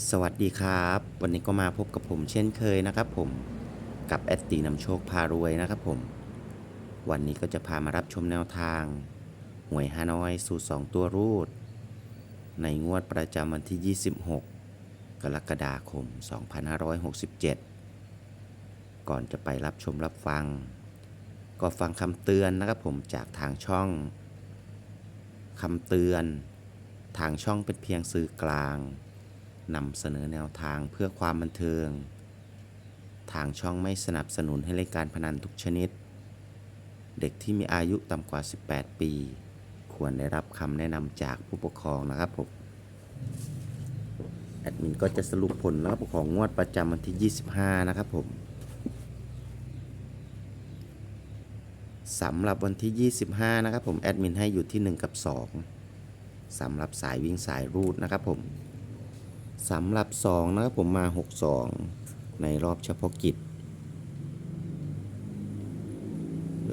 สวัสดีครับ วันนี้ก็มาพบกับผมเช่นเคยนะครับผมกับแอดตีนำโชคพารวยนะครับผม วันนี้ก็จะพามารับชมแนวทางหวยฮานอยสูตร2ตัวรูด ในงวดประจำวันที่ 26 กรกฎาคม 2567 ก่อนจะไปรับชมรับฟัง ก็ฟังคำเตือนนะครับผมจากทางช่องคำเตือน ทางช่องเป็นเพียงสื่อกลาง นำเสนอแนวทางเพื่อความบันเทิง ทางช่องไม่สนับสนุนให้เล่นการพนันทุกชนิด เด็กที่มีอายุต่ำกว่า 18 ปี ควรได้รับคำแนะนำจากผู้ปกครองนะครับผม แอดมินก็จะสรุปผลนะครับของงวดประจำวันที่ 25 นะครับผมสำหรับวันที่ 25 นะครับผม แอดมินให้อยู่ที่ 1 กับ 2สำหรับสายวิ่งสายรูดนะครับผม สำหรับ 2 นะครับผมมา 62 ในรอบเฉพาะกิจ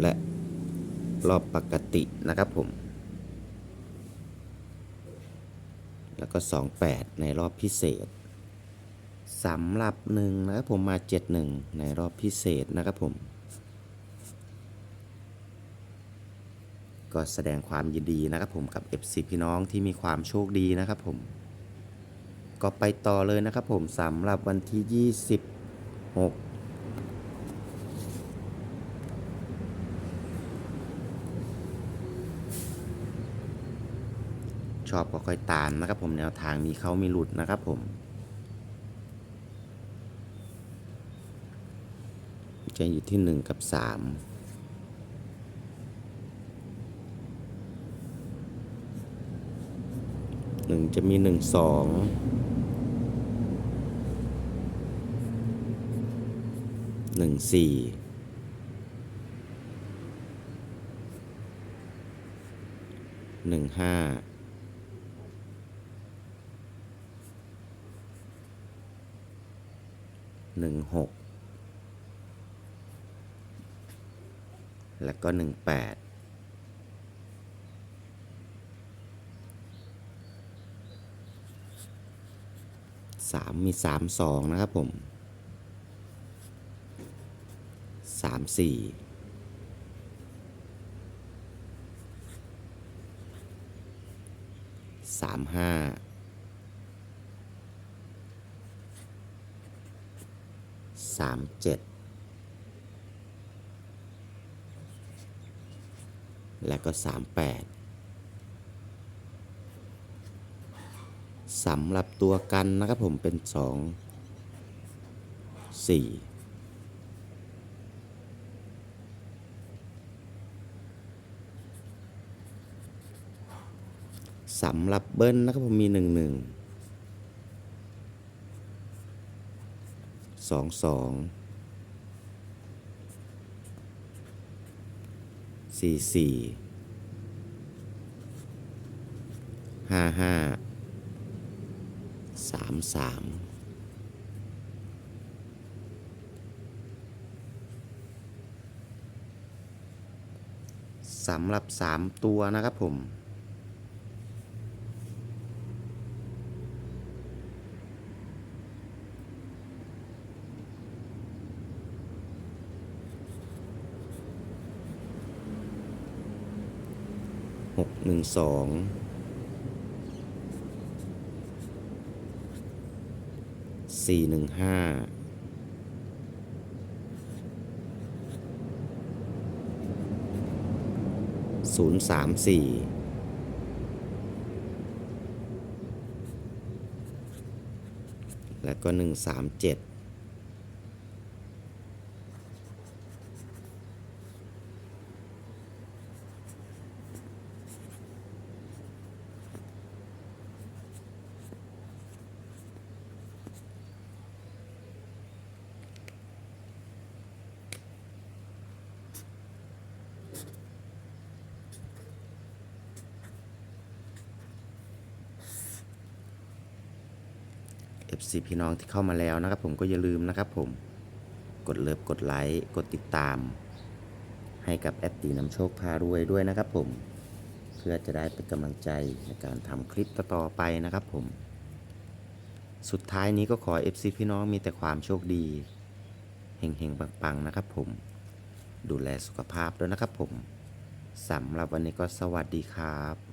และรอบปกตินะครับผม แล้วก็ 28 ในรอบพิเศษสำหรับหนึ่งนะครับผมมา 71 ในรอบพิเศษนะครับผม ก็แสดงความยินดีนะครับผมกับ FC พี่น้องที่มีความโชคดีนะครับผม ก็ไปต่อเลยนะครับผมสำหรับวันที่ 26ชอบก็ค่อยตามนะครับผมแนวทางมีเขามีหลุดนะครับผม จะอยู่ที่ 1 กับ 3 หนึ่งจะมีหนึ่งสองหนึ่งสี่หนึ่งห้าหนึ่งหกแล้วก็หนึ่งแปด สามมีสามสองนะครับผมสามสี่สามห้าสามเจ็ดและก็สามแปด สำหรับตัวกันนะครับผมเป็นสองสี่สำหรับเบิ้ลนะครับผมมีหนึ่งหนึ่งสองสองสี่สี่ห้าห้า สามสามสำหรับสามตัวนะครับผมหกหนึ่งสอง สี่หนึ่งห้าศูนย์สามสี่แล้วก็หนึ่งสามเจ็ด เอฟซีพี่น้องที่เข้ามาแล้วนะครับผมก็อย่าลืมนะครับผมกดเลิฟกดไลค์กดติดตาม ให้กับแอดตีนำโชคพารวยด้วยนะครับผมเพื่อจะได้เป็นกำลังใจในการทำคลิปต่อไปนะครับผม สุดท้ายนี้ก็ขอ FC พี่น้องมีแต่ความโชคดีเฮงๆ ปังๆ นะครับผม ดูแลสุขภาพด้วยนะครับผม สำหรับวันนี้ก็สวัสดีครับ